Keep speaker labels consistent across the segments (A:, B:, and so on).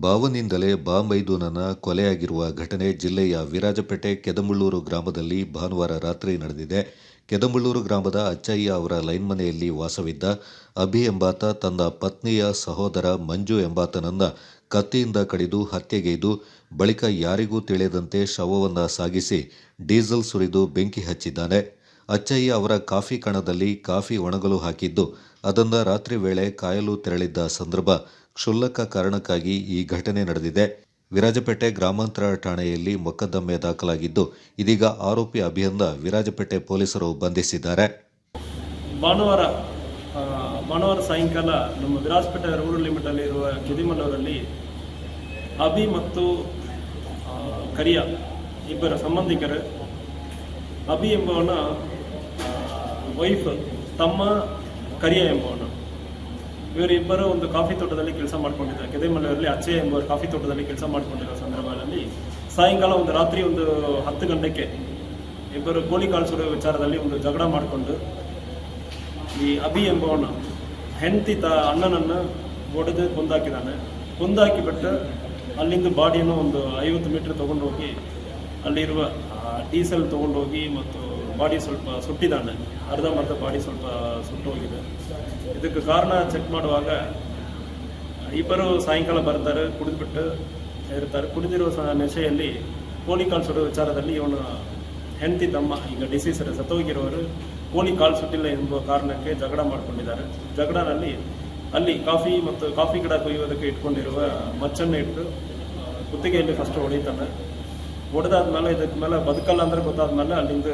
A: ಬಾವನಿಂದಲೇ ಬಾಂಬೈದೂನನ ಕೊಲೆಯಾಗಿರುವ ಘಟನೆ ಜಿಲ್ಲೆಯ ವಿರಾಜಪೇಟೆ ಕೆದಮುಳ್ಳೂರು ಗ್ರಾಮದಲ್ಲಿ ಭಾನುವಾರ ರಾತ್ರಿ ನಡೆದಿದೆ. ಕೆದಮುಳ್ಳೂರು ಗ್ರಾಮದ ಅಚ್ಚಯ್ಯ ಅವರ ಲೈನ್ ಮನೆಯಲ್ಲಿ ವಾಸವಿದ್ದ ಅಭಿ ಎಂಬಾತ, ತನ್ನ ಪತ್ನಿಯ ಸಹೋದರ ಮಂಜು ಎಂಬಾತನನ್ನ ಕತ್ತಿಯಿಂದ ಕಡಿದು ಹತ್ಯೆಗೈದು ಬಳಿಕ ಯಾರಿಗೂ ತಿಳಿಯದಂತೆ ಶವವನ್ನು ಸಾಗಿಸಿ ಡೀಸೆಲ್ ಸುರಿದು ಬೆಂಕಿ ಹಚ್ಚಿದ್ದಾನೆ. ಅಚ್ಚಯ್ಯ ಅವರ ಕಾಫಿ ಕಣದಲ್ಲಿ ಕಾಫಿ ಒಣಗಲು ಹಾಕಿದ್ದು, ಅದನ್ನು ರಾತ್ರಿ ವೇಳೆ ಕಾಯಲು ತೆರಳಿದ್ದ ಸಂದರ್ಭ ಕ್ಷುಲ್ಲಕ ಕಾರಣಕ್ಕಾಗಿ ಈ ಘಟನೆ ನಡೆದಿದೆ. ವಿರಾಜಪೇಟೆ ಗ್ರಾಮಾಂತರ ಠಾಣೆಯಲ್ಲಿ ಮೊಕದ್ದಮೆ ದಾಖಲಾಗಿದ್ದು, ಇದೀಗ ಆರೋಪಿ ಅಭಿಯಂದ ವಿರಾಜಪೇಟೆ ಪೊಲೀಸರು ಬಂಧಿಸಿದ್ದಾರೆ.
B: ಭಾನುವಾರ ಭಾನುವಾರ ಸಾಯಂಕಾಲ ನಮ್ಮ ವಿರಾಜಪೇಟೆ ರೂರಲ್ ಲಿಮಿಟಲ್ಲಿ ಇರುವ ಕಿದಿಮಲ್ಲೂರಲ್ಲಿ ಅಭಿ ಮತ್ತು ಕರಿಯ ಇಬ್ಬರ ಸಂಬಂಧಿಕರು, ಅಭಿ ಎಂಬವನ ವೈಫ್ ತಮ್ಮ, ಕರಿಯ ಎಂಬವನು ಇವರಿಬ್ಬರು ಒಂದು ಕಾಫಿ ತೋಟದಲ್ಲಿ ಕೆಲಸ ಮಾಡ್ಕೊಂಡಿದ್ದಾರೆ. ಕೆದೆಮಲೆಯಲ್ಲಿ ಅಚ್ಚೆ ಎಂಬ ಕಾಫಿ ತೋಟದಲ್ಲಿ ಕೆಲಸ ಮಾಡ್ಕೊಂಡಿರೋ ಸಂದರ್ಭದಲ್ಲಿ ಸಾಯಂಕಾಲ ಒಂದು ರಾತ್ರಿ ಒಂದು ಹತ್ತು ಗಂಟೆಗೆ ಇಬ್ಬರು ಕೋಳಿ ಸುಡುವ ವಿಚಾರದಲ್ಲಿ ಒಂದು ಜಗಳ ಮಾಡಿಕೊಂಡು ಈ ಅಭಿ ಎಂಬವನ ಹೆಂಡತಿ ತ ಅಣ್ಣನನ್ನು ಒಡೆದು ಕೊಂದಾಕಿದ್ದಾನೆ. ಕೊಂದಾಕಿಬಿಟ್ಟು ಅಲ್ಲಿಂದ ಬಾಡಿಯನ್ನು ಒಂದು ಐವತ್ತು ಮೀಟ್ರ್ ತೊಗೊಂಡು ಹೋಗಿ ಅಲ್ಲಿರುವ ಡೀಸೆಲ್ ತೊಗೊಂಡೋಗಿ ಮತ್ತು ಬಾಡಿ ಸ್ವಲ್ಪ ಸುಟ್ಟಿದ್ದಾನೆ. ಅರ್ಧಂಬರ್ಧ ಬಾಡಿ ಸ್ವಲ್ಪ ಸುಟ್ಟು ಹೋಗಿದೆ ಇದಕ್ಕೆ ಕಾರಣ ಚೆಕ್ ಮಾಡುವಾಗ, ಇಬ್ಬರು ಸಾಯಂಕಾಲ ಬರ್ತಾರೆ, ಕುಡಿದ್ಬಿಟ್ಟು ಇರ್ತಾರೆ. ಕುಡಿದಿರೋ ನೆಶೆಯಲ್ಲಿ ಕೋಳಿ ಕಾಲು ಸುಡೋ ವಿಚಾರದಲ್ಲಿ ಇವನು ಹೆಂಡತಿ ತಮ್ಮ, ಈಗ ಡಿಸೀಸ್ ಸತ್ತೋಗಿರೋರು ಕೋಳಿ ಕಾಲು ಸುಟ್ಟಿಲ್ಲ ಎಂಬ ಕಾರಣಕ್ಕೆ ಜಗಳ ಮಾಡ್ಕೊಂಡಿದ್ದಾರೆ. ಜಗಳನಲ್ಲಿ ಅಲ್ಲಿ ಕಾಫಿ ಮತ್ತು ಕಾಫಿ ಗಿಡ ಕೊಯ್ಯೋದಕ್ಕೆ ಇಟ್ಕೊಂಡಿರುವ ಮಚ್ಚನ್ನು ಇಟ್ಟು ಕುತ್ತಿಗೆಯಲ್ಲಿ ಫಸ್ಟ್ ಹೊಡಿತಾನೆ. ಹೊಡೆದಾದ್ಮೇಲೆ ಇದಕ್ಕೆ ಮೇಲೆ ಬದುಕಲ್ಲ ಅಂದರೆ ಗೊತ್ತಾದ್ಮೇಲೆ ಅಲ್ಲಿಂದ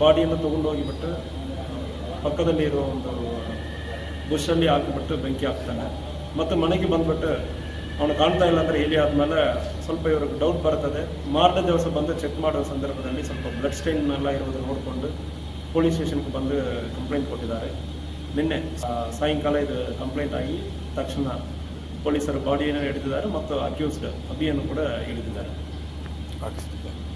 B: ಬಾಡಿಯನ್ನು ತೊಗೊಂಡು ಹೋಗಿಬಿಟ್ಟು ಪಕ್ಕದಲ್ಲಿ ಇರೋ ಒಂದು ಬುಷಲ್ಲಿ ಹಾಕಿಬಿಟ್ಟು ಬೆಂಕಿ ಹಾಕ್ತಾನೆ. ಮತ್ತು ಮನೆಗೆ ಬಂದ್ಬಿಟ್ಟು ಅವನು ಕಾಣ್ತಾ ಇಲ್ಲ ಅಂದರೆ ಹೇಳಿ ಆದಮೇಲೆ ಸ್ವಲ್ಪ ಇವ್ರಿಗೆ ಡೌಟ್ ಬರ್ತದೆ. ಮಾರನೇ ದಿವಸ ಬಂದು ಚೆಕ್ ಮಾಡೋ ಸಂದರ್ಭದಲ್ಲಿ ಸ್ವಲ್ಪ ಬ್ಲಡ್ ಸ್ಟೈನ್ ಎಲ್ಲ ಇರೋದನ್ನು ನೋಡಿಕೊಂಡು ಪೊಲೀಸ್ ಸ್ಟೇಷನ್ಗೆ ಬಂದು ಕಂಪ್ಲೇಂಟ್ ಕೊಟ್ಟಿದ್ದಾರೆ. ನಿನ್ನೆ ಸಾಯಂಕಾಲ ಇದು ಕಂಪ್ಲೇಂಟ್ ಆಗಿ ತಕ್ಷಣ ಪೊಲೀಸರು ಬಾಡಿಯನ್ನು ಹಿಡಿದಿದ್ದಾರೆ ಮತ್ತು ಅಕ್ಯೂಸ್ಡ್ ಅಭಿಯನ್ನು ಕೂಡ ಹಿಡಿದಿದ್ದಾರೆ. Aksine.